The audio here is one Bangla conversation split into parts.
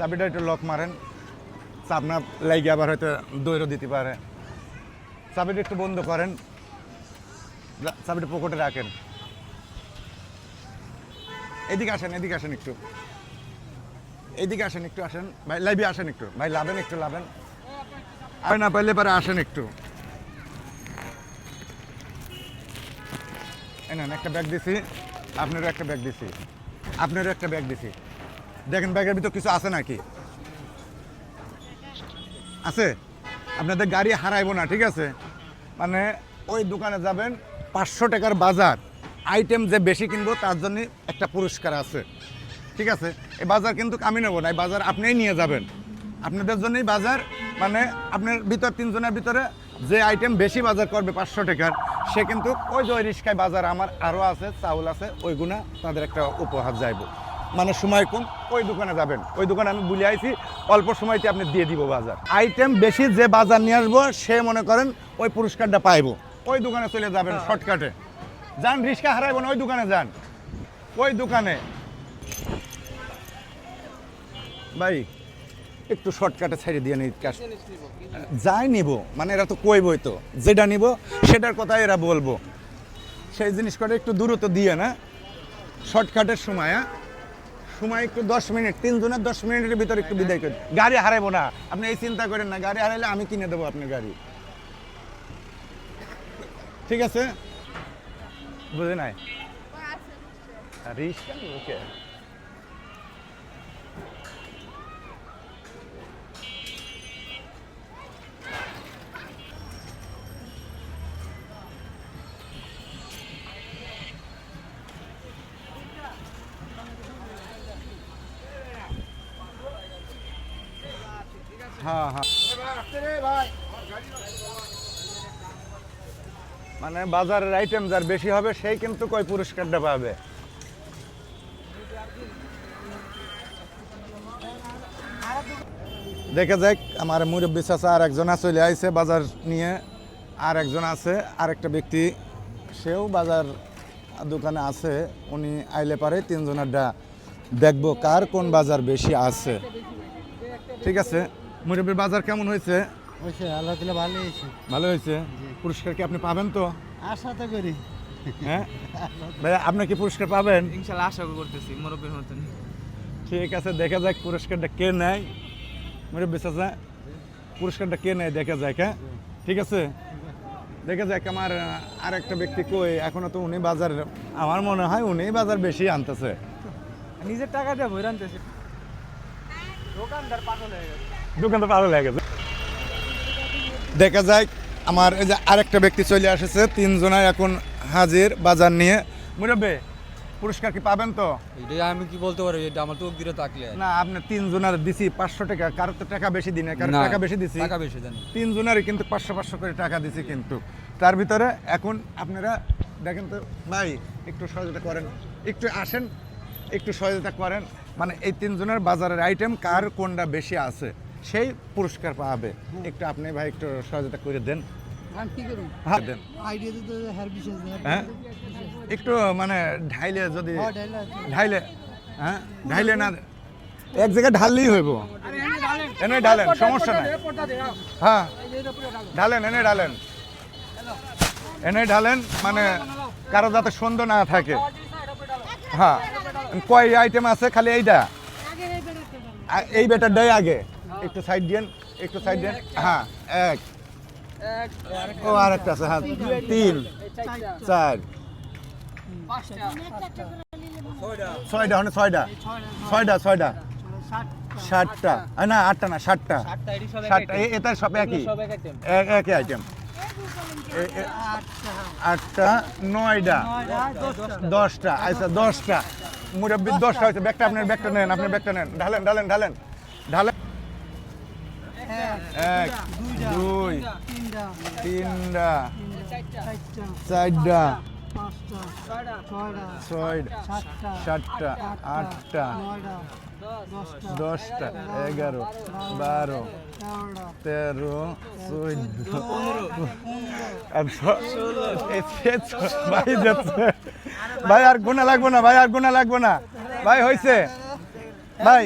চাবিটা একটু লক মারেন। চাপ না লাগে আবার হয়তো দৈরও দিতে পারে। চাবিটা একটু বন্ধ করেন। চাবিটা পকেটে রাখেন। এদিকে আসেন এদিকে আসেন একটু। এদিকে আসেন, একটু আসেন। ভাই, লাইভে আসেন একটু। ভাই, লাভেন, একটু লাভেন। আর না পাইলে পরে আসেন একটু। এই নেন, একটা ব্যাগ দিছি। আপনারও একটা ব্যাগ দিছি। আপনারও একটা ব্যাগ দিছি। দেখেন, ব্যাগের ভিতর কিছু আছে নাকি? আছে? আপনাদের গাড়ি হারাইবো না, ঠিক আছে? মানে ওই দোকানে যাবেন, পাঁচশো টাকার বাজার। আইটেম যে বেশি কিনবো, তার জন্য একটা পুরস্কার আছে। ঠিক আছে? এই বাজার কিন্তু আমি নেব না, এই বাজার আপনিই নিয়ে যাবেন। আপনাদের জন্যই বাজার মানে আপনার ভিতর, তিনজনের ভিতরে যে আইটেম বেশি বাজার করবে পাঁচশো টাকার, সে কিন্তু ওই যে ওই রিক্সায় বাজার আমার আরও আছে, চাউল আছে, ওইগুনা তাদের একটা উপহার যাইব। মানে সময় কোন ওই দোকানে যাবেন। ওই দোকানে আমি বলে আইছি অল্প সময়তে আপনি দিয়ে দিব বাজার। আইটেম বেশি যে বাজার নিয়ে আসব সে মনে করেন ওই পুরস্কারটা পাইবো। ওই দোকানে চলে যাবেন শর্টকাটে। যান রিক্সা হারাইব না ওই দোকানে যান। ওই দোকানে। ভাই একটু শর্টকাটে ছেড়ে দিয়ে নিই ক্যাশ। যাই নিব মানে এরা তো কইবই তো যেটা নিব সেটার কথা এরা বলব। সেই জিনিস করে একটু দূরত্ব দিয়ে না শর্টকাটের সময় হ্যাঁ? সময় একটু দশ মিনিট, তিনজনের দশ মিনিটের ভিতরে একটু বিদায় করি গাড়ি হারাইবো না। আপনি এই চিন্তা করেন না, গাড়ি হারাইলে আমি কিনে দেবো আপনার গাড়ি। ঠিক আছে? বুঝে নাই? রিক্সা ওকে। হ্যাঁ হ্যাঁ। মানে বাজারের আইটেম যার বেশি হবে, সেই কিন্তু কই পুরস্কারটা পাবে? দেখে যাক, আমার মুরব্বী চাচা আর একজন চলে আইছে বাজার নিয়ে। আর একজন আছে, আরেকটা ব্যক্তি, সেও বাজার দোকানে আছে, উনি আইলে পারে, তিনজনেরটা দেখব কার কোন বাজার বেশি আছে। ঠিক আছে? মুরব্বীর বাজার কেমন হয়েছে? হয়েছে আল্লাহ দিলে ভালো হয়েছে। ভালো হয়েছে? পুরস্কার কি আপনি পাবেন তো? আশা তো করি। হ্যাঁ? আপনি কি পুরস্কার পাবেন? ইনশাল্লাহ আশা করতেছি মুরব্বীর মতন। ঠিক আছে দেখা যাক পুরস্কারটা কে নেয়। মুরব্বী চাচা পুরস্কারটা কে নেয় দেখা যাক হ্যাঁ? ঠিক আছে? দেখা যাক আমার আর একটা ব্যক্তি কই? এখনও তো উনি বাজার আমার মনে হয় উনি বাজার বেশি আনতেছে। নিজের টাকা দিয়ে বই আনতেছে দোকানদার পাগল হয়ে গেছে। দোকান তো ভালো লেগেছে দেখা যায় আমার এই যে আরেকটা ব্যক্তি চলে এসেছে তিনজনায় এখন হাজির বাজার নিয়ে। মুরব্বী পুরস্কার কি পাবেন তো? এটা আমি কি বলতে পারি এটা আমার তো দিলে তাকলে। না আপনি তিনজনের দিছি পাঁচশো টাকা কারও তো টাকা বেশি দিনে কারও টাকা বেশি দিছি। টাকা বেশি জানি তিনজনেরই কিন্তু পাঁচশো পাঁচশো করে টাকা দিছি কিন্তু। তার ভিতরে এখন আপনারা দেখেন তো ভাই একটু সহযোগিতা করেন। একটু আসেন একটু সহযোগিতা করেন। মানে এই তিনজনের বাজারের আইটেম কার কোনটা বেশি আছে? সেই পুরস্কার পাবে। একটু আপনি ভাই একটু সহযোগিতা করে দেন। হ্যাঁ হ্যাঁ? একটু মানে ঢাইলে যদি হ্যাঁ, ঢাইলে হ্যাঁ? ঢাইলে না এক জায়গায় ঢাললেই হইব। এনে ঢালেন। সমস্যা নাই। হ্যাঁ। ঢালেন। এনে ঢালেন। এনে ঢালেন মানে কারও যাতে সন্দেহ না থাকে। হ্যাঁ। কয় আইটেম আছে? খালি এইটা? এই বেটারটাই আগে। একটু সাইড দিয়েন একটু সাইড দিয়েন। হ্যাঁ এক। ও আর একটা আছে হ্যাঁ তিন। চার। ছয়টা। মানে ছয়টা। ছয়টা ছয়টা। ষাটটা না আটটা না ষাটটা ষাটটা এটা সব একই। এক একই আইটেম আটটা। নয়টা। দশটা আচ্ছা দশটা। মুরব্বী দশটা হয়েছে। ব্যাগটা আপনার ব্যাগটা নেন আপনার ব্যাগটা নেন। ঢালেন ঢালেন ঢালেন। ঢালেন। এক, দুই, তিনটা, চারটা, ছয়টা, সাতটা, আটটা, দশটা, এগারো, বারো, তেরো, চোদ্দ ভাই যাচ্ছে ভাই আর গুণা লাগবো না, ভাই আর গুণা লাগবো না, ভাই হয়েছে ভাই।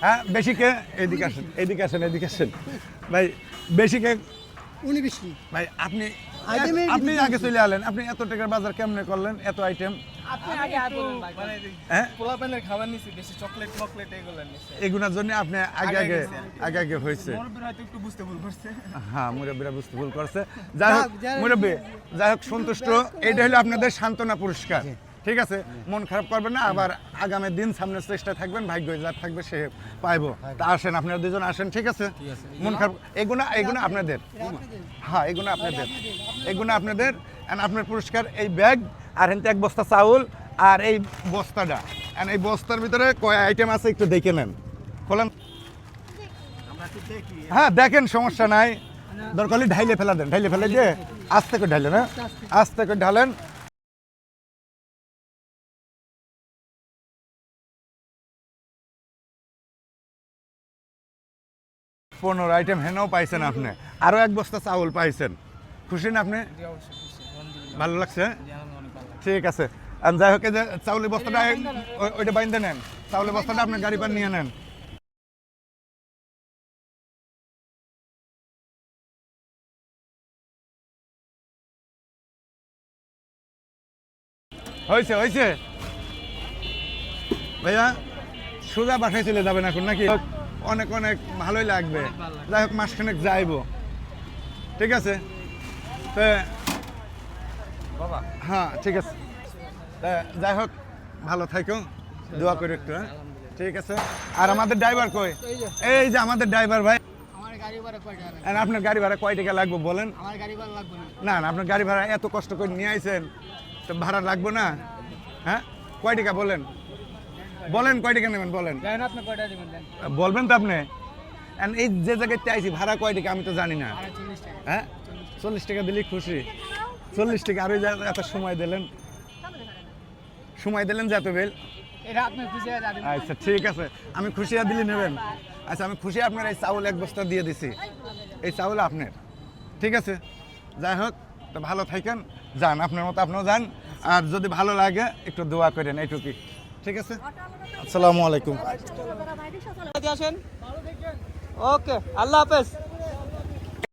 হ্যাঁ বেশিকে এদিকে আসেন এদিকে আসেন এদিকে আসেন। ভাই বেশিকে উনি বেশি ভাই আপনি আপনি আগে চলে আলেন। আপনি এত টাকার বাজার কেমনে করলেন? এত আইটেম? আপনি আগে আগে বলুন ভাই। মানে হ্যাঁ? পোলা প্যানের খাবার নিছি বেশি চকলেট মকলেট এগুলো নিছি। এগুলোর জন্য আপনি আগে আগে আগে আগে হয়েছে। বুঝতে ভুল করছে। হ্যাঁ মুরব্বীরা বুঝতে ভুল করছে। যাই হোক যাই- মুরব্বী যাই হোক সন্তুষ্ট। এইটা হলো আপনাদের সান্ত্বনা পুরস্কার। ঠিক আছে মন খারাপ করবেন না আবার আগামী দিন সামনের চেষ্টা থাকবেন ভাগ্য যা থাকবে সে পাইবো। তা আসেন আপনারা দুজন আসেন ঠিক আছে? মন খারাপ এগুলো এগুলো আপনাদের। হ্যাঁ এগুলো আপনাদের। এগুলো আপনাদের আপনার পুরস্কার এই ব্যাগ আর হেনতে এক বস্তা চাউল আর এই বস্তাটা। And এই বস্তার ভিতরে কয় আইটেম আছে একটু দেখে নেন। খোলেন। হ্যাঁ দেখেন সমস্যা নাই। দরকার হলে ঢাইলে ফেলা দেন ঢাইলে ফেলে দিয়ে আস্তে করে ঢাইলেন হ্যাঁ? আস্তে করে ঢালেন। পনেরো আইটেম হেনেও পাইছেন আপনি। আরও এক বস্তা চাউল পাইছেন। খুশি না আপনি? ভালো লাগছে? ভালো। ঠিক আছে। আর যাই হোক যে চাউলের বস্তাটা ওইটা বাইন্ধে নেন। চাউলের বস্তাটা আপনি গাড়ি পার নিয়ে নেন। হয়েছে হয়েছে ভাইয়া সোজা বাসায় চলে যাবেন এখন নাকি? অনেক অনেক ভালোই লাগবে। যাই হোক মাসখানেক যাইবো। ঠিক আছে? তো বাবা। হ্যাঁ ঠিক আছে। যাই হোক ভালো থাকো। দোয়া করে একটু হ্যাঁ? ঠিক আছে? আর আমাদের ড্রাইভার কই? এই যে আমাদের ড্রাইভার ভাই। আমার গাড়ি ভাড়া কয় টাকা আর আপনার গাড়ি ভাড়া কয় টাকা লাগবে বলেন? গাড়ি ভাড়া না। না না আপনার গাড়ি ভাড়া এত কষ্ট করে নিয়ে আইছেন তো ভাড়া লাগবে না? হ্যাঁ? কয় টাকা বলেন? বলেন কয় টাকা নেবেন বলেন। বলবেন তো আপনি। এই যে জায়গায় আইছি ভাড়া কয় টাকা আমি তো জানি না। হ্যাঁ? চল্লিশ টাকা দিলেই খুশি। চল্লিশ টাকা আর এত সময় দিলেন। সময় দিলেন যে এত বেল? আচ্ছা ঠিক আছে। আমি খুশি আর দিলে নেবেন। আচ্ছা আমি খুশি আপনার এই চাউল এক বস্তা দিয়ে দিছি। এই চাউল আপনার। ঠিক আছে? যাই হোক তো ভালো থাকেন। যান আপনার মতো আপনিও যান। আর যদি ভালো লাগে একটু দোয়া করেন এইটুকুই। ঠিক আছে? আসসালামু আলাইকুম। আসেন। ওকে আল্লাহ হাফেজ।